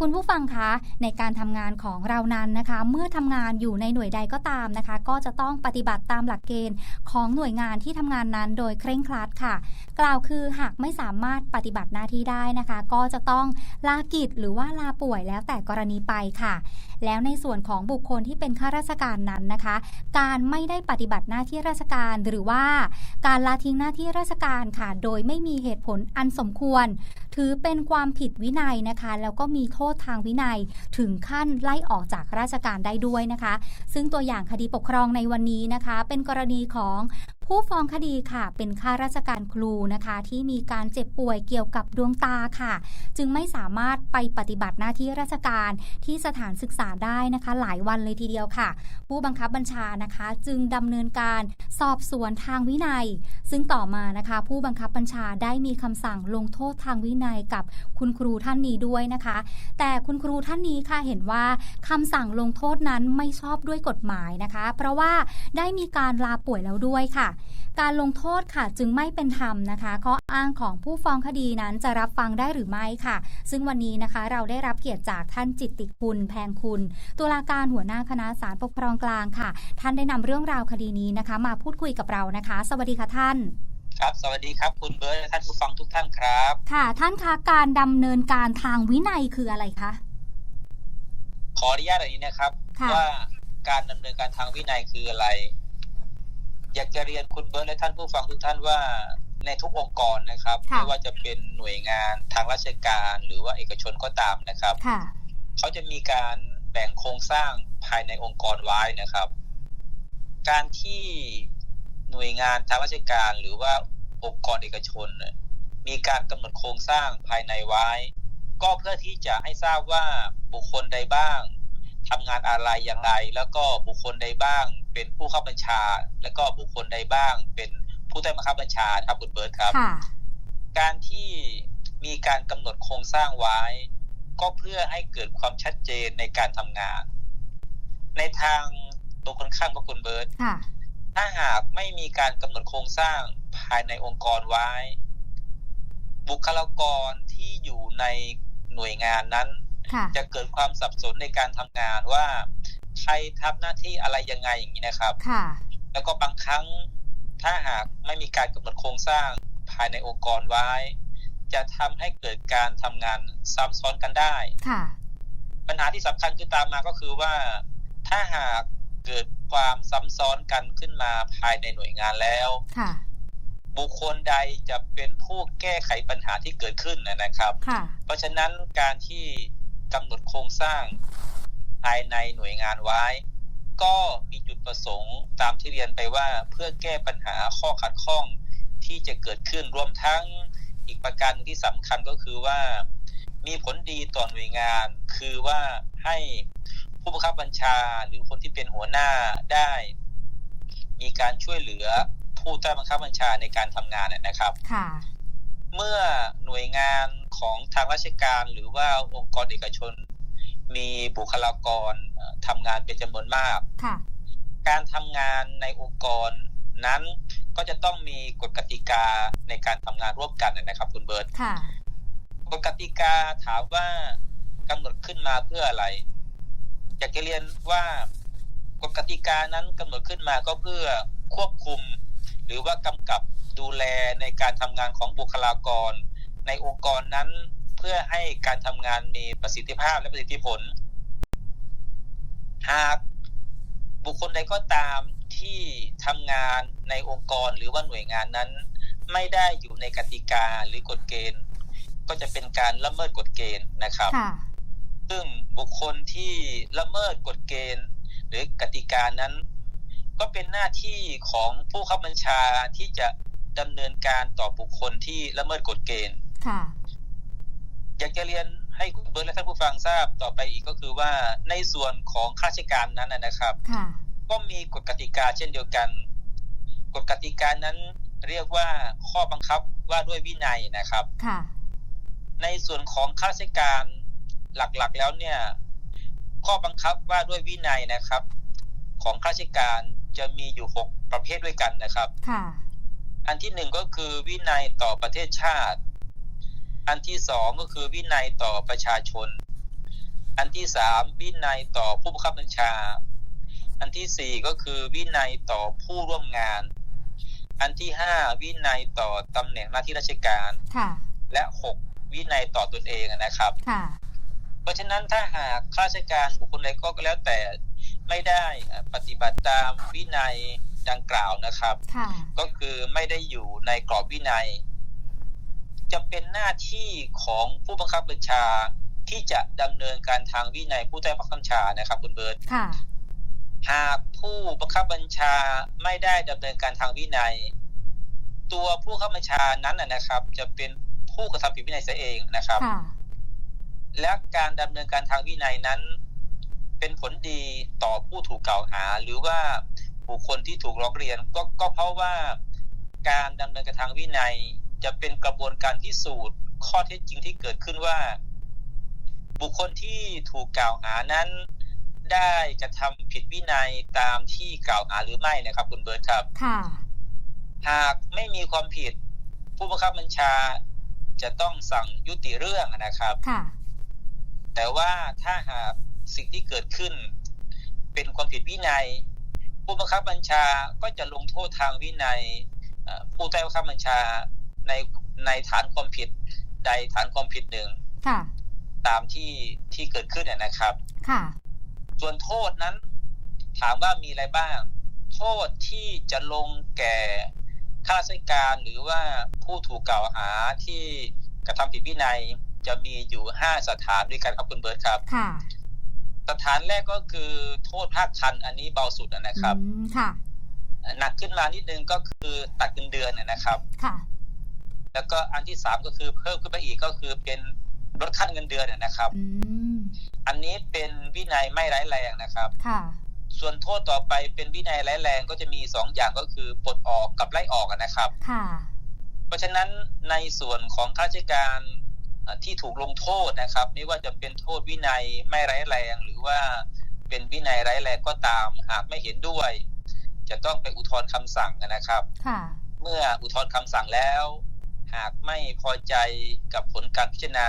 คุณผู้ฟังคะในการทำงานของเรานั้นนะคะ เมื่อทำงานอยู่ในหน่วยใดก็ตามนะคะ ก็จะต้องปฏิบัติตามหลักเกณฑ์ของหน่วยงานที่ทำงานนั้นโดยเคร่งครัดค่ะ กล่าวคือหากไม่สามารถปฏิบัติหน้าที่ได้นะคะ ก็จะต้องลากิจหรือว่าลาป่วยแล้วแต่กรณีไปค่ะ แล้วในส่วนของบุคคลที่เป็นข้าราชการนั้นนะคะ การไม่ได้ปฏิบัติหน้าที่ราชการหรือว่า การละทิ้งหน้าที่ราชการค่ะ โดยไม่มีเหตุผลอันสมควร ถือเป็นความผิดวินัยนะคะ แล้วก็มีโทษทางวินัยถึงขั้นไล่ออกจากราชการได้ด้วยนะคะ ซึ่งตัวอย่างคดีปกครองในวันนี้นะคะ เป็นกรณีของ ผู้ฟ้องคดีค่ะ เป็นข้าราชการครูนะคะ ที่มีการเจ็บป่วยเกี่ยวกับดวงตาค่ะ จึงไม่สามารถไปปฏิบัติหน้าที่ราชการที่สถานศึกษาได้นะคะ หลายวันเลยทีเดียวค่ะ ผู้บังคับบัญชานะคะ จึงดำเนินการสอบสวนทางวินัย ซึ่งต่อมานะคะ ผู้บังคับบัญชาได้มีคำสั่งลงโทษทางวินัยกับคุณครูท่านนี้ด้วยนะคะ แต่คุณครูท่านนี้ค่ะเห็นว่าคำสั่งลงโทษนั้นไม่ชอบด้วยกฎหมายนะคะ เพราะว่าได้มีการลาป่วยแล้วด้วยค่ะการลงโทษค่ะจึงไม่เป็นธรรมนะคะข้ออ้างของผู้ฟ้องคดีนั้นจะรับฟังได้หรือไม่ค่ะ ซึ่งวันนี้นะคะเราได้รับเกียรติจากท่านจิตติคุณแพงคุณตุลาการหัวหน้าคณะศาลปกครองกลางค่ะ ท่านได้นำเรื่องราวคดีนี้นะคะ มาพูดคุยกับเรานะคะ สวัสดีค่ะท่านครับสวัสดีครับคุณเบิร์ตและท่านผู้ฟังทุกท่านครับ ค่ะ ท่านคะการดำเนินการทางวินัยคืออะไรคะขออนุญาตอย่างนี้นะครับค่ะว่าการดำเนินการทางวินัยคืออะไร อยากจะเรียนคุณเบิร์ตและท่านผู้ฟังทุกท่านว่าในทุกองค์กรนะครับค่ะไม่ว่าจะเป็นหน่วยงานทางราชการหรือว่าเอกชนก็ตามนะครับค่ะเขาจะมีการแบ่งโครงสร้างภายในองค์กรไว้นะครับ การที่หน่วยงานทางราชการหรือว่าองค์กรเอกชนเนี่ยมีการกำหนดโครงสร้างภายในไว้ ก็เพื่อที่จะให้ทราบว่าบุคคลใดบ้างทำงานอะไรอย่างไร แล้วก็บุคคลใดบ้าง เป็นผู้เข้าบัญชา แล้วก็บุคคลใดบ้าง เป็นผู้ใต้บังคับบัญชาครับคุณเบิร์ตครับค่ะการที่มีการกำหนดโครงสร้างไว้ ก็เพื่อให้เกิดความชัดเจนในการทำงาน ในทางตรงคนข้ามกับคุณเบิร์ตค่ะถ้าหากไม่มีการกำหนดโครงสร้างภายในองค์กรไว้ บุคลากรที่อยู่ในหน่วยงานนั้นค่ะจะเกิดความสับสนในการทำงานว่า ใครทำหน้าที่อะไรยังไงอย่างนี้นะครับ ค่ะ แล้วก็บางครั้งถ้าหากไม่มีการกำหนดโครงสร้างภายในองค์กรไว้ จะทำให้เกิดการทำงานซ้ำซ้อนกันได้ ค่ะ ปัญหาที่สำคัญคือตามมาก็คือว่า ถ้าหากเกิดความซ้ำซ้อนกันขึ้นมาภายในหน่วยงานแล้ว ค่ะ บุคคลใดจะเป็นผู้แก้ไขปัญหาที่เกิดขึ้นนะนะครับค่ะเพราะฉะนั้นการที่กำหนดโครงสร้าง ภายในหน่วยงานไว้ ก็มีจุดประสงค์ตามที่เรียนไปว่าเพื่อแก้ปัญหาข้อขัดข้องที่จะเกิดขึ้นรวมทั้งอีกประการหนึ่งที่สำคัญก็คือว่า มีผลดีต่อหน่วยงาน คือว่าให้ผู้บังคับบัญชาหรือคนที่เป็นหัวหน้าได้ มีการช่วยเหลือผู้ใต้บังคับบัญชาในการทำงานนะครับค่ะเมื่อหน่วยงานของทางราชการหรือว่าองค์กรเอกชน มีบุคลากรเอ่อทำงานเป็นจำนวนมากค่ะการทำงานในองค์กรนั้นก็จะต้องมีกฎกติกาในการทำงานร่วมกันนะครับ คุณเบิร์ตค่ะกฎกติกาถามว่ากำหนดขึ้นมาเพื่ออะไร อยากจะเรียนว่ากฎกติกานั้นกำหนดขึ้นมาก็เพื่อควบคุม หรือว่ากำกับดูแลในการทำงานของบุคลากร ในองค์กรนั้นเพื่อให้การทำงานมีประสิทธิภาพและประสิทธิผล หากบุคคลใดก็ตามที่ทำงานในองค์กรหรือว่าหน่วยงานนั้น ไม่ได้อยู่ในกติกาหรือกฎเกณฑ์ ก็จะเป็นการละเมิดกฎเกณฑ์นะครับค่ะซึ่งบุคคลที่ละเมิดกฎเกณฑ์ หรือกติกานั้น ก็เป็นหน้าที่ของผู้ขับบัญชาที่จะดำเนินการต่อบุคคลที่ละเมิดกฎเกณฑ์ค่ะ อยากจะเรียนให้คุณเบิร์ตและท่านผู้ฟังทราบต่อไปอีกก็คือว่าในส่วนของข้าราชการนั้นนะนะครับค่ะก็มีกฎกติกาเช่นเดียวกันกฎกติกานั้นเรียกว่าข้อบังคับว่าด้วยวินัยนะครับค่ะในส่วนของข้าราชการหลักๆแล้วเนี่ย ข้อบังคับว่าด้วยวินัยนะครับ ของข้าราชการจะมีอยู่หกประเภทด้วยกันนะครับค่ะอันที่หนึ่งก็คือวินัยต่อประเทศชาติ อันที่สองก็คือวินัยต่อประชาชน อันที่สามวินัยต่อผู้บังคับบัญชา อันที่สี่ก็คือวินัยต่อผู้ร่วมงาน อันที่ห้าวินัยต่อตำแหน่งหน้าที่ราชการค่ะและหกวินัยต่อตนเองนะครับค่ะเพราะฉะนั้นถ้าหากข้าราชการบุคคลใดก็แล้วแต่ไม่ได้ปฏิบัติตามวินัยดังกล่าวนะครับค่ะก็คือไม่ได้อยู่ในกรอบวินัย จะเป็นหน้าที่ของผู้บังคับบัญชาที่จะดำเนินการทางวินัยผู้ใต้บังคับบัญชานะครับคุณเบิร์ตค่ะหากผู้บังคับบัญชาไม่ได้ดำเนินการทางวินัย ตัวผู้บังคับบัญชานั้นนะนะครับ จะเป็นผู้กระทำผิดวินัยเสียเองนะครับค่ะและการดำเนินการทางวินัยนั้น เป็นผลดีต่อผู้ถูกกล่าวหา หรือว่าบุคคลที่ถูกร้องเรียนก็ก็เพราะว่าการดำเนินการทางวินัย จะเป็นกระบวนการพิสูจน์ข้อเท็จจริงที่เกิดขึ้นว่า บุคคลที่ถูกกล่าวหานั้น ได้กระทำผิดวินัยตามที่กล่าวหาหรือไม่นะครับ คุณเบิร์ตครับ ค่ะ หากไม่มีความผิด ผู้บังคับบัญชาจะต้องสั่งยุติเรื่องนะครับค่ะแต่ว่าถ้าหากสิ่งที่เกิดขึ้น เป็นความผิดวินัย ผู้บังคับบัญชาก็จะลงโทษทางวินัยเอ่อผู้ใต้บังคับบัญชา ในในฐานความผิดใดฐานความผิดหนึ่งค่ะตามที่ที่เกิดขึ้นเนี่ยนะครับค่ะส่วนโทษนั้น ถามว่ามีอะไรบ้าง โทษที่จะลงแก่ข้าราชการหรือว่าผู้ถูกกล่าวหาที่กระทำผิดวินัยจะมีอยู่ห้าสถานด้วยกันครับคุณเบิร์ตครับ ค่ะ สถานแรกก็คือโทษภาคทันอันนี้เบาสุดนะครับอืมค่ะ หนักขึ้นมานิดนึงก็คือตัดเงินเดือนนะครับ ค่ะ แล้วก็อันที่สามก็คือเพิ่มขึ้นไปอีกก็คือเป็นลดขั้นเงินเดือนนะครับอืมอันนี้เป็นวินัยไม่ร้ายแรงนะครับค่ะส่วนโทษต่อไปเป็นวินัยร้ายแรงก็จะมีสองอย่างก็คือปลดออกกับไล่ออกนะครับค่ะเพราะฉะนั้นในส่วนของข้าราชการเอ่อที่ถูกลงโทษนะครับ ไม่ว่าจะเป็นโทษวินัยไม่ร้ายแรง หรือว่าเป็นวินัยร้ายแรงก็ตามหากไม่เห็นด้วย จะต้องไปอุทธรณ์คำสั่งนะครับ ค่ะ เมื่ออุทธรณ์คำสั่งแล้ว หากไม่พอใจกับผลการพิจารณา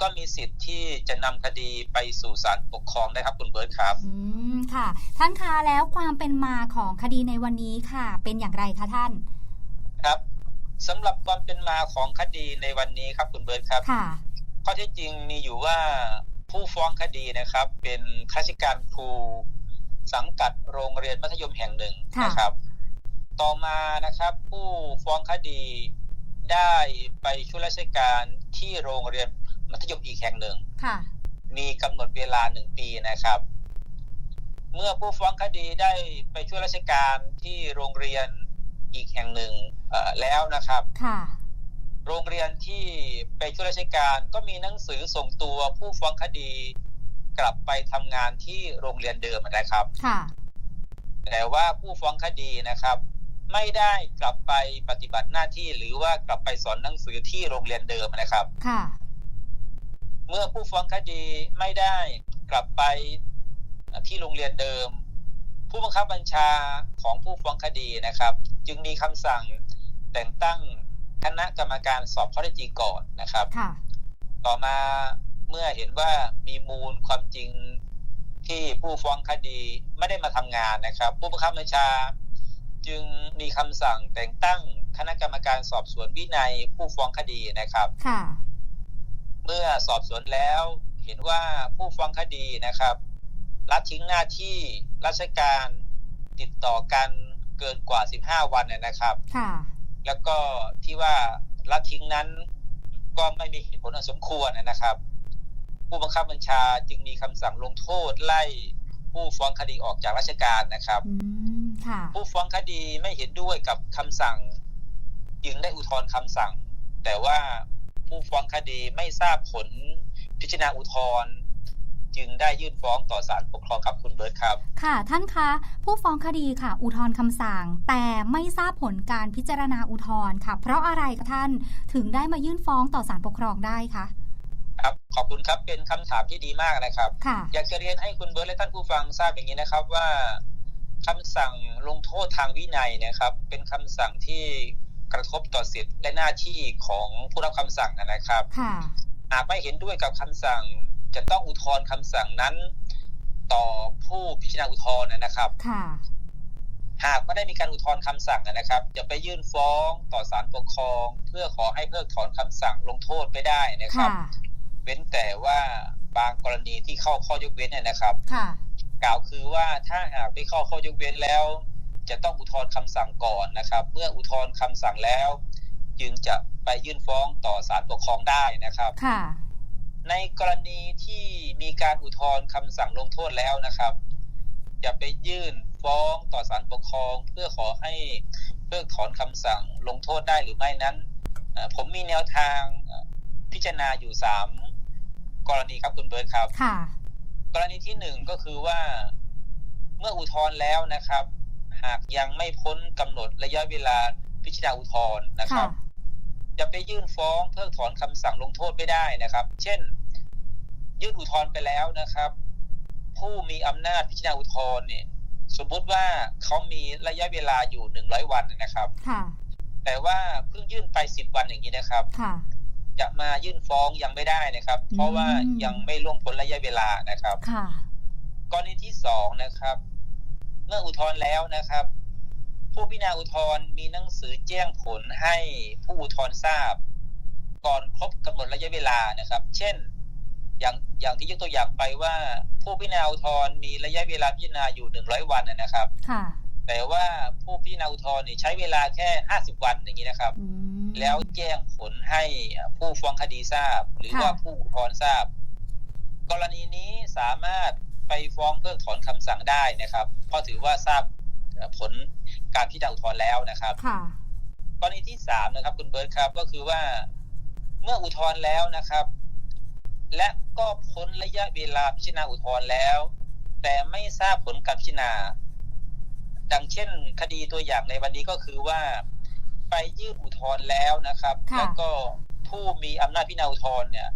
ก็มีสิทธิ์ที่จะนำคดีไปสู่ศาลปกครองได้ครับคุณเบิร์ตครับ อืมค่ะ ท่านคะแล้วความเป็นมาของคดีในวันนี้ค่ะ เป็นอย่างไรคะท่าน ครับสำหรับความเป็นมาของคดีในวันนี้ครับคุณเบิร์ตครับค่ะข้อเท็จจริงมีอยู่ว่าผู้ฟ้องคดีนะครับ เป็นข้าราชการครูสังกัดโรงเรียนมัธยมแห่งหนึ่งค่ะนะครับ ต่อมานะครับ ผู้ฟ้องคดี ได้ไปช่วยราชการที่โรงเรียนมัธยมอีกแห่งหนึ่งค่ะมีกำหนดเวลาหนึ่งปีนะครับ เมื่อผู้ฟ้องคดีได้ไปช่วยราชการที่โรงเรียนอีกแห่งหนึ่งเอ่อแล้วนะครับค่ะโรงเรียนที่ไปช่วยราชการก็มีหนังสือส่งตัวผู้ฟ้องคดีกลับไปทำงานที่โรงเรียนเดิมนะครับ ค่ะ แต่ว่าผู้ฟ้องคดีนะครับ ไม่ได้กลับไปปฏิบัติหน้าที่หรือว่ากลับไปสอนหนังสือที่โรงเรียนเดิมนะครับ ค่ะ เมื่อผู้ฟ้องคดีไม่ได้กลับไปที่โรงเรียนเดิม ผู้บังคับบัญชาของผู้ฟ้องคดีนะครับ จึงมีคำสั่งแต่งตั้งคณะกรรมการสอบข้อเท็จจริงก่อนนะครับค่ะต่อมาเมื่อเห็นว่ามีมูลความจริงที่ผู้ฟ้องคดีไม่ได้มาทำงานนะครับ ผู้บังคับบัญชา จึงมีคำสั่งแต่งตั้งคณะกรรมการสอบสวนวินัยผู้ฟ้องคดีนะครับค่ะเมื่อสอบสวนแล้วเห็นว่าผู้ฟ้องคดีนะครับละทิ้งหน้าที่ราชการติดต่อกันเกินกว่า 15 วันนะนะครับค่ะแล้วก็ที่ว่าละทิ้งนั้นก็ไม่มีเหตุผลอันสมควรนะครับ ผู้บังคับบัญชาจึงมีคำสั่งลงโทษไล่ผู้ฟ้องคดีออกจากราชการนะครับอืมค่ะ ผู้ฟ้องคดีไม่เห็นด้วยกับคำสั่ง จึงได้อุทธรณ์คำสั่ง แต่ว่าผู้ฟ้องคดีไม่ทราบผลพิจารณาอุทธรณ์จึงได้ยื่นฟ้องต่อศาลปกครองครับคุณเบิร์ตครับ ค่ะ ท่านคะผู้ฟ้องคดีค่ะ อุทธรณ์คำสั่ง แต่ไม่ทราบผลการพิจารณาอุทธรณ์ค่ะ เพราะอะไรคะท่านถึงได้มายื่นฟ้องต่อศาลปกครองได้คะครับขอบคุณครับเป็นคำถามที่ดีมากนะครับค่ะอยากจะเรียนให้คุณเบิร์ตและท่านผู้ฟังทราบอย่างนี้นะครับว่า คำสั่งลงโทษทางวินัยนะครับ เป็นคำสั่งที่กระทบต่อสิทธิและหน้าที่ของผู้รับคำสั่งนะครับค่ะหากไม่เห็นด้วยกับคำสั่ง จะต้องอุทธรณ์คำสั่งนั้น ต่อผู้พิจารณาอุทธรณ์นะครับค่ะหากไม่ได้มีการอุทธรณ์คำสั่งนะครับ จะไปยื่นฟ้องต่อศาลปกครอง เพื่อขอให้เพิกถอนคำสั่งลงโทษไปได้นะครับค่ะเว้นแต่ว่าบางกรณีที่เข้าข้อยกเว้นเนี่ยนะครับค่ะ กล่าวคือว่าถ้าหากไปเข้าข้อยกเว้นแล้ว จะต้องอุทธรณ์คำสั่งก่อนนะครับ เมื่ออุทธรณ์คำสั่งแล้ว จึงจะไปยื่นฟ้องต่อศาลปกครองได้นะครับค่ะในกรณีที่มีการอุทธรณ์คำสั่งลงโทษแล้วนะครับจะไปยื่นฟ้องต่อศาลปกครอง เพื่อขอให้เพิกถอนคำสั่งลงโทษได้หรือไม่นั้นเอ่อผมมีแนวทางเอ่อพิจารณาอยู่สามกรณีครับคุณเบิร์ตครับค่ะ กรณีที่หนึ่งก็คือว่าเมื่ออุทธรณ์แล้วนะครับ หากยังไม่พ้นกำหนดระยะเวลาพิจารณาอุทธรณ์นะคค่ะรับ จะไปยื่นฟ้องเพิกถอนคำสั่งลงโทษไม่ได้นะครับ เช่น ยื่นอุทธรณ์ไปแล้วนะครับ ผู้มีอำนาจพิจารณาอุทธรณ์เนี่ย สมมุติว่าเขามีระยะเวลาอยู่หนึ่งร้อยวันนะครับค่ะแต่ว่าเพิ่งยื่นไปสิบวันอย่างนี้นะครับค่ะ จะมายื่นฟ้องยังไม่ได้นะครับ เพราะว่าอืมยังไม่ล่วงพ้นระยะเวลานะครับ ค่ะกรณีที่สองนะครับ เมื่ออุทธรณ์แล้วนะครับ ผู้พิจารณาอุทธรณ์มีหนังสือแจ้งผลให้ผู้อุทธรณ์ทราบ ก่อนครบกำหนดระยะเวลานะครับ เช่น อย่างอย่างที่ยกตัวอย่างไปว่า ผู้พิจารณาอุทธรณ์มีระยะเวลาพิจารณาอยู่หนึ่งร้อยวันนะครับ ค่ะ แต่ว่าผู้พิจารณาอุทธรณ์นี่ใช้เวลาแค่ห้าสิบวันอย่างนี้นะครับอืมแล้วแจ้งผลให้ผู้ฟ้องคดีทราบ หรือค่ะว่าผู้อุทธรณ์ทราบ กรณีนี้สามารถไปฟ้องเพิกถอนคำสั่งได้นะครับเพราะถือว่าทราบเอ่อผลการพิจารณาอุทธรณ์แล้วนะครับค่ะกรณีที่สามนะครับ คุณเบิร์ตครับก็คือว่าเมื่ออุทธรณ์แล้วนะครับ และก็พ้นระยะเวลาพิจารณาอุทธรณ์แล้ว แต่ไม่ทราบผลการพิจารณา ดังเช่น คดีตัวอย่างในวันนี้ก็คือว่า ไปยื่นอุทธรณ์แล้วนะครับค่ะแล้วก็ผู้มีอำนาจพิจารณาอุทธรณ์เนี่ย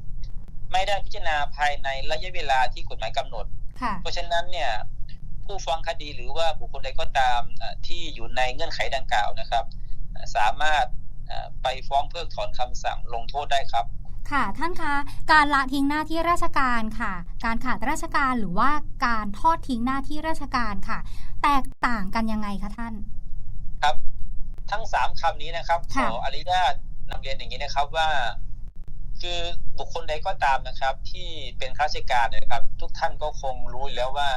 ไม่ได้พิจารณาภายในระยะเวลาที่กฎหมายกำหนดค่ะเพราะฉะนั้นเนี่ยผู้ฟ้องคดีหรือว่าบุคคลใดก็ตามเอ่อที่อยู่ในเงื่อนไขดังกล่าวนะครับเอ่อสามารถเอ่อไปฟ้องเพิกถอนคำสั่งลงโทษได้ครับ ค่ะท่านคะการละทิ้งหน้าที่ราชการค่ะ การขาดราชการหรือว่าการทอดทิ้งหน้าที่ราชการค่ะ แตกต่างกันยังไงคะท่าน ครับ ทั้งสามคำนี้นะครับขค่ะออนุญาตนำเรียนอย่างนี้นะครับว่า คือบุคคลใดก็ตามนะครับ ที่เป็นข้าราชการเนยนะครับ ทุกท่านก็คงรู้อยู่แล้วว่า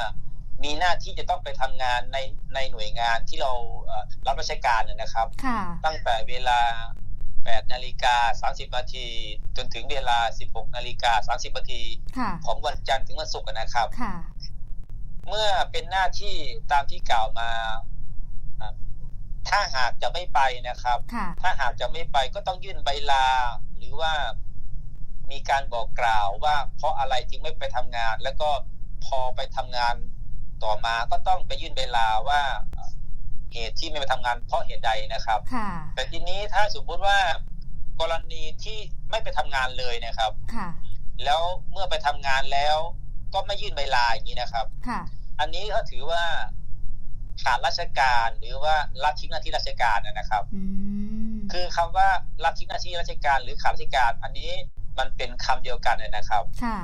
มีหน้าที่จะต้องไปทำงานในในหน่วยงานที่เราเอ่อรับราชการเนยนะครับค่ะตั้งแต่เวลา 8นาฬิกา30นาทีจนถึงเวลา 16นาฬิกา30นาทีค่ะของวันจันทร์ถึงวันศุกร์นะครับค่ะเมื่อเป็นหน้าที่ตามที่กล่าวมาอะถ้าหากจะไม่ไปนะครับค่ะถ้าหากจะไม่ไปก็ต้องยื่นใบลา หรือว่ามีการบอกกล่าวว่า เพราะอะไรจึงไม่ไปทำงาน แล้วก็พอไปทำงานต่อมาก็ต้องไปยื่นใบลาว่า เอ่อเหเหตุที่ไม่มาทำงานเพราะเหตุใดนะครับค่ะแต่ทีนี้ถ้าสมมุติว่ากรณีที่ไม่ไปทำงานเลยนะครับค่ะแล้วเมื่อไปทำงานแล้วก็ไม่ยื่นใบลาอย่างนี้นะครับค่ะอันนี้ก็ถือว่าขาดราชการหรือว่าละทิ้งหน้าที่ราชการนะครับอืมคือคำว่าละทิ้งหน้าที่ราชการหรือขาดราชการ อันนี้มันเป็นคำเดียวกันนะครับค่ะ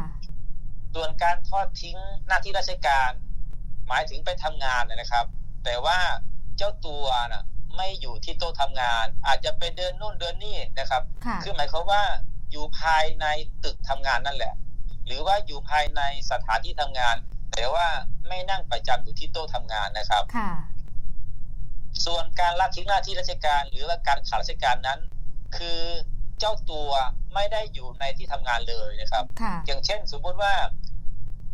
ส่วนการทอดทิ้งหน้าที่ราชการ หมายถึงไปทำงานนะครับ แต่ว่า เจ้าตัวน่ะไม่อยู่ที่โต๊ะทำงาน อาจจะไปเดินนู่นเดินนี่นะครับค่ะคือหมายความว่าอยู่ภายในตึกทำงานนั่นแหละ หรือว่าอยู่ภายในสถานที่ทำงาน แต่ว่าไม่นั่งประจำอยู่ที่โต๊ะทำงานนะครับค่ะส่วนการละทิ้งหน้าที่ราชการ หรือว่าการขาดราชการนั้น คือเจ้าตัวไม่ได้อยู่ในที่ทำงานเลยนะครับค่ะอย่างเช่น สมมติว่า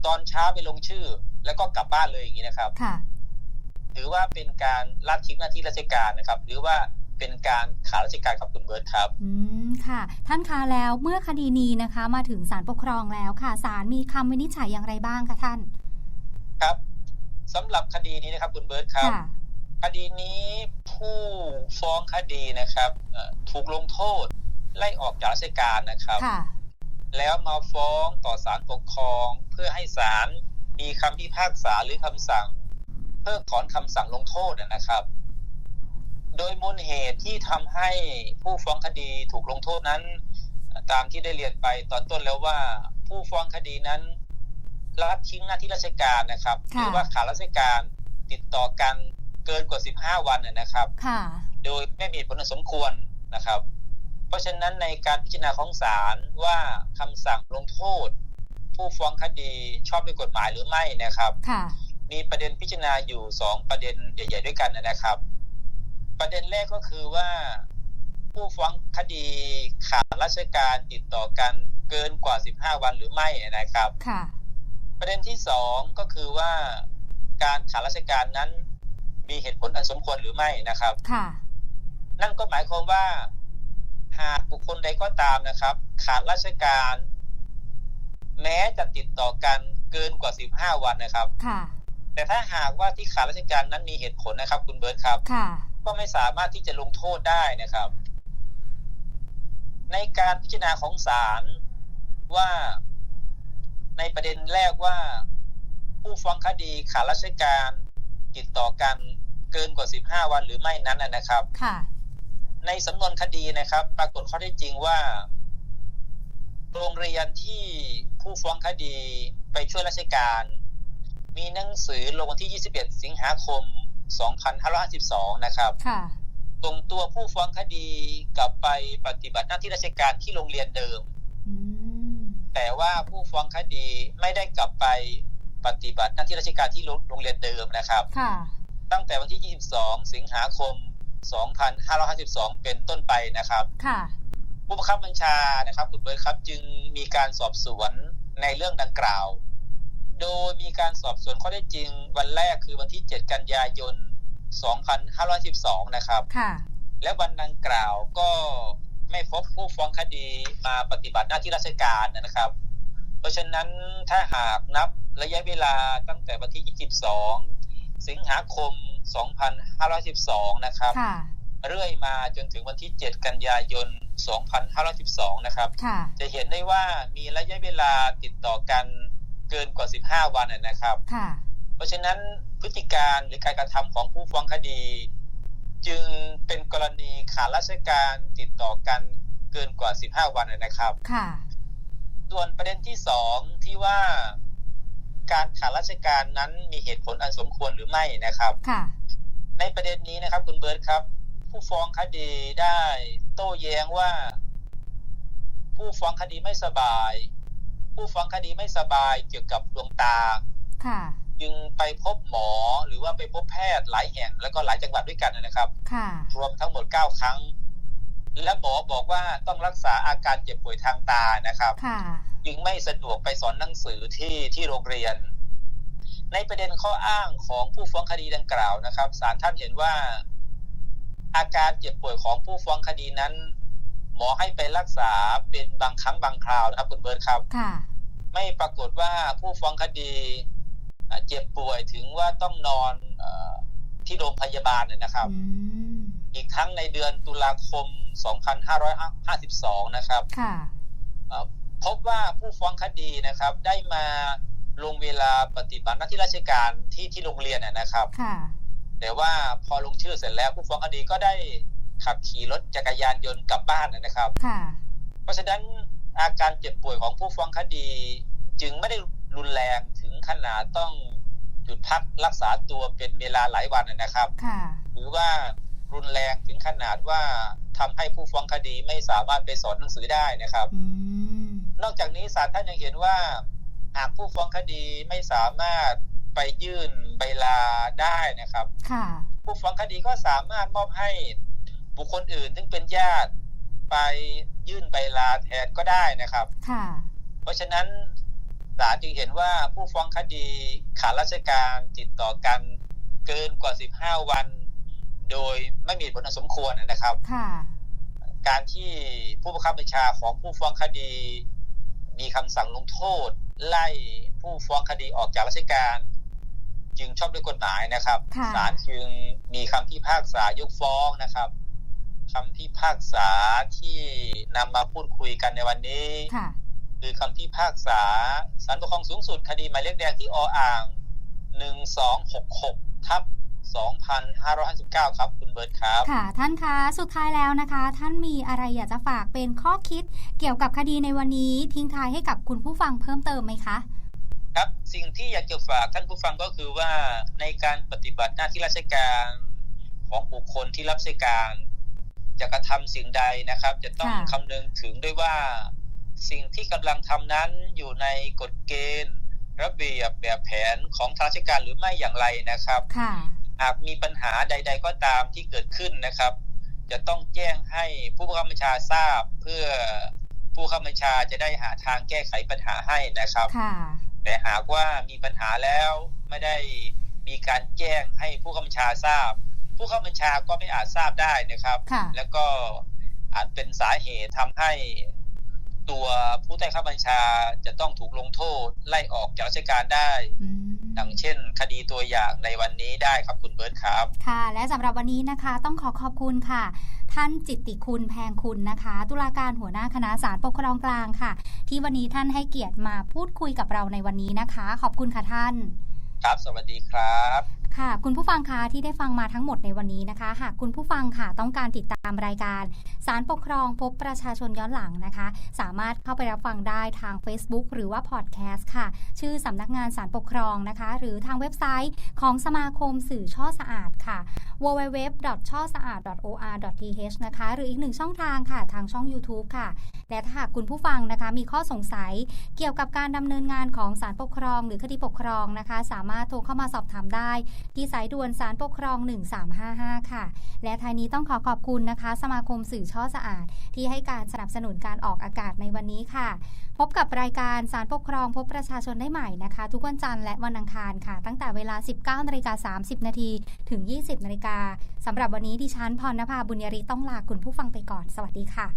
ตอนเช้าไปลงชื่อ แล้วก็กลับบ้านเลยอย่างนี้นะครับค่ะ ถือว่าเป็นการละทิ้งหน้าที่ราชการนะครับ หรือว่าเป็นการขาดราชการครับคุณเบิร์ตครับ อืมค่ะ ท่านคะแล้วเมื่อคดีนี้นะคะ มาถึงศาลปกครองแล้วค่ะศาลมีคำวินิจฉัยอย่างไรบ้างคะท่าน ครับสำหรับคดีนี้นะครับคุณเบิร์ตครับ ค่ะคดีนี้ผู้ฟ้องคดีนะครับเอ่อถูกลงโทษไล่ออกจากราชการนะครับ ค่ะ แล้วมาฟ้องต่อศาลปกครอง เพื่อให้ศาลมีคำพิพากษาหรือคำสั่ง เพิกถอนคำสั่งลงโทษนะครับ โดยมูลเหตุที่ทำให้ผู้ฟ้องคดีถูกลงโทษนั้น ตามที่ได้เรียนไปตอนต้นแล้วว่าผู้ฟ้องคดีนั้นละทิ้งหน้าที่ราชการนะครับหค่ะรือว่าขาดราชการติดต่อกันเกินกว่า 15 วันนะนะครับค่ะโดยไม่มีผลสมควรนะครับ เพราะฉะนั้นในการพิจารณาของศาลว่าคำสั่งลงโทษ ผู้ฟ้องคดีชอบด้วยกฎหมายหรือไม่นะครับค่ะ มีประเด็นพิจารณาอยู่สองประเด็นใหญ่ ๆ ด้วยกันนะครับ ประเด็นแรกก็คือว่า ผู้ฟ้องคดีขาดราชการติดต่อกันเกินกว่า 15 วันหรือไม่นะครับค่ะประเด็นที่สองก็คือว่าการขาดราชการนั้นมีเหตุผลอันสมควรหรือไม่นะครับค่ะนั่นก็หมายความว่า หากบุคคลใดก็ตามนะครับ ขาดราชการ แม้จะติดต่อกันเกินกว่า 15 วันนะครับ ค่ะ แต่ถ้าหากว่าที่ขาดราชการนั้นมีเหตุผลนะครับ คุณเบิร์ตครับ ค่ะ ก็ไม่สามารถที่จะลงโทษได้นะครับ ในการพิจารณาของศาลว่าในประเด็นแรกว่า ผู้ฟ้องคดีขาดราชการติดต่อกันเกินกว่า 15 วันหรือไม่นั้นนะนะครับ ค่ะ ในสำนวนคดีนะครับ ปรากฏข้อเท็จจริงว่า โรงเรียนที่ผู้ฟ้องคดีไปช่วยราชการ มีหนังสือลงวันที่ 21 สิงหาคม 2552 นะครับค่ะส่งตัวผู้ฟ้องคดีกลับไปปฏิบัติหน้าที่ราชการที่โรงเรียนเดิมอืมแต่ว่าผู้ฟ้องคดีไม่ได้กลับไปปฏิบัติหน้าที่ราชการที่โรงเรียนเดิมนะครับค่ะตั้งแต่วันที่ 22 สิงหาคม 2552 เป็นต้นไปนะครับค่ะผู้บังคับบัญชานะครับ คุณเบิร์ตครับ จึงมีการสอบสวนในเรื่องดังกล่าว โดยมีการสอบสวนข้อได้จริงวันแรกคือวันที่ 7 กันยายน 2512 นะครับ ค่ะ และวันดังกล่าวก็ไม่พบผู้ฟ้องคดีมาปฏิบัติหน้าที่ราชการนะครับ เพราะฉะนั้นถ้าหากนับระยะเวลาตั้งแต่วันที่ 22 สิงหาคม 2512 นะครับค่ะเรื่อยมาจนถึงวันที่ 7 กันยายน 2512 นะครับค่ะจะเห็นได้ว่ามีระยะเวลาติดต่อกัน เกินกว่า 15 วันนะนะครับค่ะเพราะฉะนั้นพฤติการหรือการกระทำของผู้ฟ้องคดี จึงเป็นกรณีขาดราชการติดต่อกันเกินกว่า 15 วันนะนะครับ ค่ะ ส่วนประเด็นที่สองที่ว่าการขาดราชการนั้นมีเหตุผลอันสมควรหรือไม่นะครับ ค่ะ ในประเด็นนี้นะครับ คุณเบิร์ตครับ ผู้ฟ้องคดีได้โต้แย้งว่า ผู้ฟ้องคดีไม่สบาย ผู้ฟ้องคดีไม่สบายเกี่ยวกับดวงตาค่ะจึงไปพบหมอหรือว่าไปพบแพทย์หลายแห่ง แล้วก็หลายจังหวัดด้วยกันนะครับค่ะรวมทั้งหมด 9 ครั้ง และหมอบอกว่าต้องรักษาอาการเจ็บป่วยทางตานะครับค่ะจึงไม่สะดวกไปสอนหนังสือที่ที่โรงเรียน ในประเด็นข้ออ้างของผู้ฟ้องคดีดังกล่าวนะครับศาลท่านเห็นว่า อาการเจ็บป่วยของผู้ฟ้องคดีนั้น หมอให้ไปรักษาเป็นบางครั้งบางคราวนะครับคุณเบิร์ตครับค่ะ ไม่ปรากฏว่าผู้ฟ้องคดีอะเจ็บป่วยถึงว่าต้องนอนเออที่โรงพยาบาลเนี่ยนะครับอืมอีกทั้งในเดือนตุลาคม 2552 นะครับค่ะเอ่อพบว่าผู้ฟ้องคดีนะครับ ได้มาลงเวลาปฏิบัติหน้าที่ราชการที่ที่โรงเรียนนะนะครับค่ะแต่ว่าพอลงชื่อเสร็จแล้วผู้ฟ้องคดีก็ได้ขับขี่รถจักรยานยนต์กลับบ้านนะครับค่ะเพราะฉะนั้น อาการเจ็บป่วยของผู้ฟ้องคดี จึงไม่ได้รุนแรงถึงขนาดต้องหยุดพักรักษาตัวเป็นเวลาหลายวันนะครับค่ะหรือว่ารุนแรงถึงขนาดว่าทำให้ผู้ฟ้องคดีไม่สามารถไปสอนหนังสือได้นะครับอืมนอกจากนี้ศาลท่านยังเห็นว่า หากผู้ฟ้องคดีไม่สามารถไปยื่นใบลาได้นะครับค่ะผู้ฟ้องคดีก็สามารถมอบให้บุคคลอื่นซึ่งเป็นญาติ ไปยื่นใบลาแทนก็ได้นะครับ ค่ะ เพราะฉะนั้นศาลจึงเห็นว่าผู้ฟ้องคดีขาดราชการติดต่อกันเกินกว่า 15 วัน โดยไม่มีเหตุผลอันสมควรนะครับ ค่ะ การที่ผู้บังคับบัญชาของผู้ฟ้องคดี มีคำสั่งลงโทษ ไล่ผู้ฟ้องคดีออกจากราชการ จึงชอบด้วยกฎหมายนะครับค่ะศาลจึงมีคำพิพากษายกฟ้องนะครับ คำพิพากษาที่นำมาพูดคุยกันในวันนี้ ค่ะ คือคำพิพากษาศาลปกครองสูงสุดคดีหมายเลขแดงที่ออ่าง 1266ทับ2559 ครับ คุณเบิร์ตครับ ค่ะ ท่านคะ สุดท้ายแล้วนะคะ ท่านมีอะไรอยากจะฝากเป็นข้อคิดเกี่ยวกับคดีในวันนี้ ทิ้งท้ายให้กับคุณผู้ฟังเพิ่มเติมไหมคะ ครับ สิ่งที่อยากจะฝากท่านผู้ฟังก็คือว่าในการปฏิบัติหน้าที่ราชการของบุคคลที่รับราชการ จะกระทำสิ่งใดนะครับ จะต้องค่ะคำนึงถึงด้วยว่าสิ่งที่กำลังทำนั้นอยู่ในกฎเกณฑ์ ระเบียบแบบแผนของทางราชการหรือไม่อย่างไรนะครับค่ะหากมีปัญหาใด ๆ ก็ตามที่เกิดขึ้นนะครับ จะต้องแจ้งให้ผู้บังคับบัญชาทราบเพื่อผู้บังคับบัญชาจะได้หาทางแก้ไขปัญหาให้นะครับค่ะแต่หากว่ามีปัญหาแล้วไม่ได้มีการแจ้งให้ผู้บังคับบัญชาทราบ ผู้บังคับบัญชาก็ไม่อาจทราบได้นะครับค่ะแล้วก็อาจเป็นสาเหตุทำให้ตัวผู้ใต้บังคับบัญชาจะต้องถูกลงโทษไล่ออกจากราชการได้อืมดังเช่น คดีตัวอย่างในวันนี้ได้ครับคุณเบิร์ตครับ ค่ะ และสำหรับวันนี้นะคะ ต้องขอขอบคุณค่ะ ท่านจิตติคุณแพงคุณนะคะ ตุลาการหัวหน้าคณะศาลปกครองกลางค่ะ ที่วันนี้ท่านให้เกียรติมาพูดคุยกับเราในวันนี้นะคะ ขอบคุณค่ะท่าน ครับ สวัสดีครับ ค่ะ คุณผู้ฟังคะที่ได้ฟังมาทั้งหมดในวันนี้นะคะ หากคุณผู้ฟังค่ะต้องการติดตามรายการสารปกครองพบประชาชนย้อนหลังนะคะ สามารถเข้าไปรับฟังได้ทาง Facebook หรือว่าพอดแคสต์ค่ะ ชื่อสำนักงานสารปกครองนะคะ หรือทางเว็บไซต์ของสมาคมสื่อช่อสะอาดค่ะ www. ช่อสะอาด or.th นะคะ หรืออีกหนึ่งช่องทางค่ะ ทางช่อง YouTube ค่ะ และถ้าหากคุณผู้ฟังนะคะ มีข้อสงสัยเกี่ยวกับการดำเนินงานของศาลปกครอง หรือคดีปกครองนะคะ สามารถโทรเข้ามาสอบถามได้ที่สายด่วนศาลปกครอง 1355 ค่ะ และท้ายนี้ต้องขอขอบคุณนะคะ สมาคมสื่อช่อสะอาด ที่ให้การสนับสนุนการออกอากาศในวันนี้ค่ะ พบกับรายการสารปกครองพบประชาชนได้ใหม่นะคะ ทุกวันจันทร์และวันอังคารค่ะ ตั้งแต่เวลา 19นาฬิกา30 นาทีถึง 20นาฬิกาสำหรับวันนี้ดิฉันพรณภาบุญยริต้องลาคุณผู้ฟังไปก่อน สวัสดีค่ะ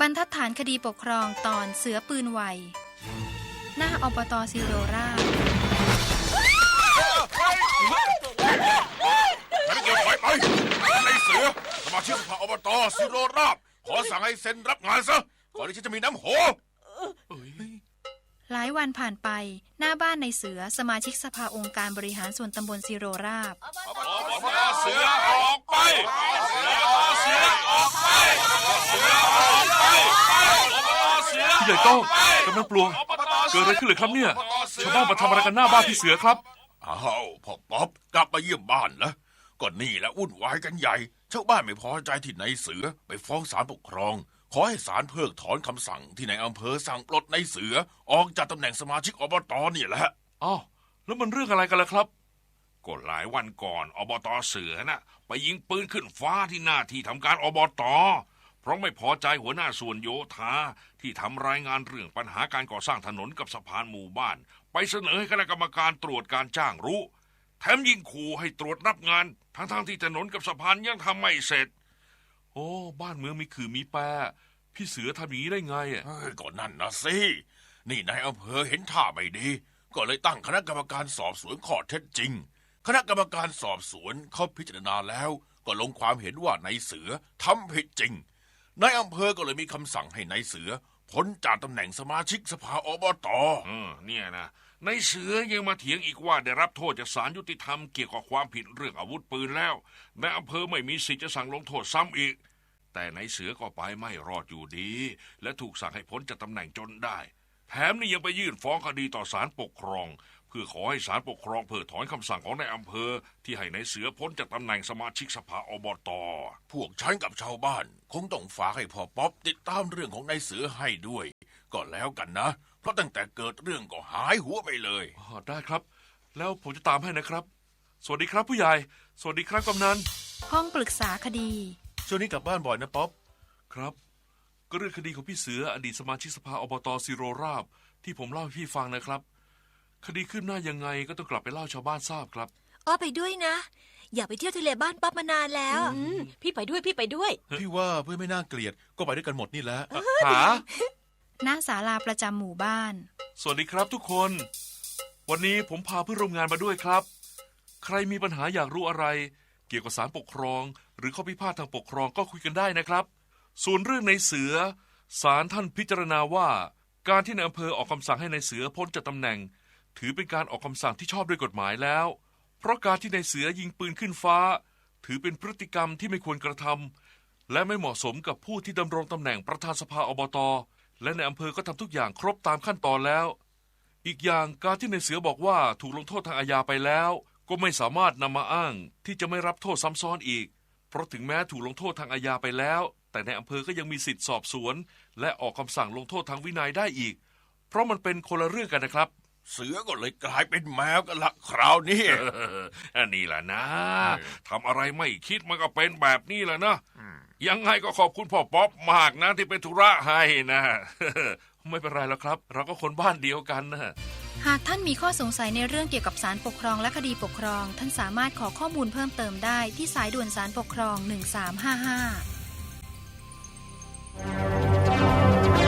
บรรทัดฐานคดีปกครองตอนเสือปืนไวหน้าอบตซิโรราช ไม่เกี่ยวไปไปในเสือส มาชิกสภาอบตสิโรราบ ขอสั่งให้เซ็นรับงานซะก่อนที่ฉันจะมีน้ำโหหลายวันผ่านไป หน้าบ้านในเสือสมาชิกสภาองค์การบริหารส่วนตำบลซิโรราบ อบตเสือออกไปเสือเสือออกไปเสือออกไปอบตเสือพี่ใหญ่โต้องกำลังปลวงเกิดอะไรขึ้นเลยครับเนี่ยชาวบ้านมาทำอะไรกันหน้าบ้านพี่เสือครับ อ้าวพ่อป๊อบกลับมาเยี่ยมบ้านแล้วก็นี่แหละวุ่นวายกันใหญ่ ชาวบ้านไม่พอใจที่นายเสือไปฟ้องศาลปกครอง ขอให้ศาลเพิกถอนคำสั่งที่นายอำเภอสั่งปลดนายเสือออกจากตำแหน่งสมาชิกอบตนี่แหละอ้าวแล้วมันเรื่องอะไรกันล่ะครับก็หลายวันก่อนอบตเสือน่ะไปยิงปืนขึ้นฟ้าที่หน้าที่ทำการอบตเพราะไม่พอใจหัวหน้าส่วนโยธาที่ทำรายงานเรื่องปัญหาการก่อสร้างถนนกับสะพานหมู่บ้าน ไปเสนอให้คณะกรรมการตรวจการจ้างรู้ แถมยิงขู่ให้ตรวจรับงาน ทั้งๆที่ถนนกับสะพานยังทำไม่เสร็จ โอ้ บ้านเมืองมีขื่อมีแปรพี่เสือทำอย่างนี้ได้ไงอะเอ้ยก็นั่นนะสิ นี่นายอำเภอเห็นท่าไม่ดี ก็เลยตั้งคณะกรรมการสอบสวนข้อเท็จจริง คณะกรรมการสอบสวนเขาพิจารณาแล้ว ก็ลงความเห็นว่านายเสือทำผิดจริง นายอำเภอก็เลยมีคำสั่งให้นายเสือ พ้นจากตำแหน่งสมาชิกสภาอบตเออเนี่ยนะในเสือยังมาเถียงอีกว่าได้รับโทษจากศาลยุติธรรมเกี่ยวกับความผิดเรื่องอาวุธปืนแล้วในอำเภอไม่มีสิทธิ์จะสั่งลงโทษซ้ำอีก แต่ในเสือก็ไปไม่รอดอยู่ดี และถูกสั่งให้พ้นจากตำแหน่งจนได้ แถมนี่ยังไปยื่นฟ้องคดีต่อศาลปกครอง พื่อขอให้ศาลปกครองเพิกถอนคำสั่งของนายอำเภอ ที่ให้ในายเสือพ้นจากตำแหน่งสมาชิกสภาอบต พวกฉันกับชาวบ้าน คงต้องฝากให้พ่อป๊อปติดตามเรื่องของนายเสือให้ด้วย ก็แล้วกันนะ เพราะตั้งแต่เกิดเรื่องก็หายหัวไปเลย อ๋อได้ครับ แล้วผมจะตามให้นะครับ สวัสดีครับผู้ใหญ่ สวัสดีครับกำนันห้องปรึกษาคดี ช่วงนี้กลับบ้านบ่อยนะป๊อป ครับ ก็เรื่องคดีของพี่เสืออดีตสมาชิกสภาอบตซิโรราบ ที่ผมเล่าให้พี่ฟังนะครับ คดีคืบหน้ายังไงก็ต้องกลับไปเล่าให้ชาวบ้านทราบครับ อ้อไปด้วยนะ อยากไปเที่ยวทะเลบ้านป๊อปมานานแล้ว อืมพี่ไปด้วยพี่ไปด้วย พี่ว่าเพื่อไม่น่าเกลียดก็ไปด้วยกันหมดนี่แหละ หาหน้าศาลาประจำหมู่บ้าน สวัสดีครับทุกคน วันนี้ผมพาเพื่อนร่วมงานมาด้วยครับ ใครมีปัญหาอยากรู้อะไร เกี่ยวกับสารปกครอง หรือข้อพิพาททางปกครองก็คุยกันได้นะครับ ส่วนเรื่องในเสือศาลท่านพิจารณาว่า การที่ในอำเภอออกคำสั่งให้ในเสือพ้นจากตำแหน่ง ถือเป็นการออกคำสั่งที่ชอบด้วยกฎหมายแล้ว เพราะการที่ในเสือยิงปืนขึ้นฟ้า ถือเป็นพฤติกรรมที่ไม่ควรกระทำและไม่เหมาะสมกับผู้ที่ดำรงตำแหน่งประธานสภาอบต และในอำเภอก็ทำทุกอย่างครบตามขั้นตอนแล้ว อีกอย่างการที่ในเสือบอกว่าถูกลงโทษทางอาญาไปแล้ว ก็ไม่สามารถนำมาอ้างที่จะไม่รับโทษซ้ำซ้อนอีก เพราะถึงแม้ถูกลงโทษทางอาญาไปแล้ว แต่ในอำเภอก็ยังมีสิทธิสอบสวน และออกคำสั่งลงโทษทางวินัยได้อีก เพราะมันเป็นคนละเรื่องกันนะครับ เสือก็เลยกลายเป็นแมวกันละคราวนี้เอออันนี้แหละนะทำอะไรไม่คิดมันก็เป็นแบบนี้แหละนะยังไงก็ขอบคุณพ่อป๊อปมากนะที่เป็นธุระให้นะ ไม่เป็นไรแล้วครับ เราก็คนบ้านเดียวกันนะหากท่านมีข้อสงสัยในเรื่องเกี่ยวกับสารปกครองและคดีปกครอง ท่านสามารถขอข้อมูลเพิ่มเติมได้ที่สายด่วนสารปกครอง 1355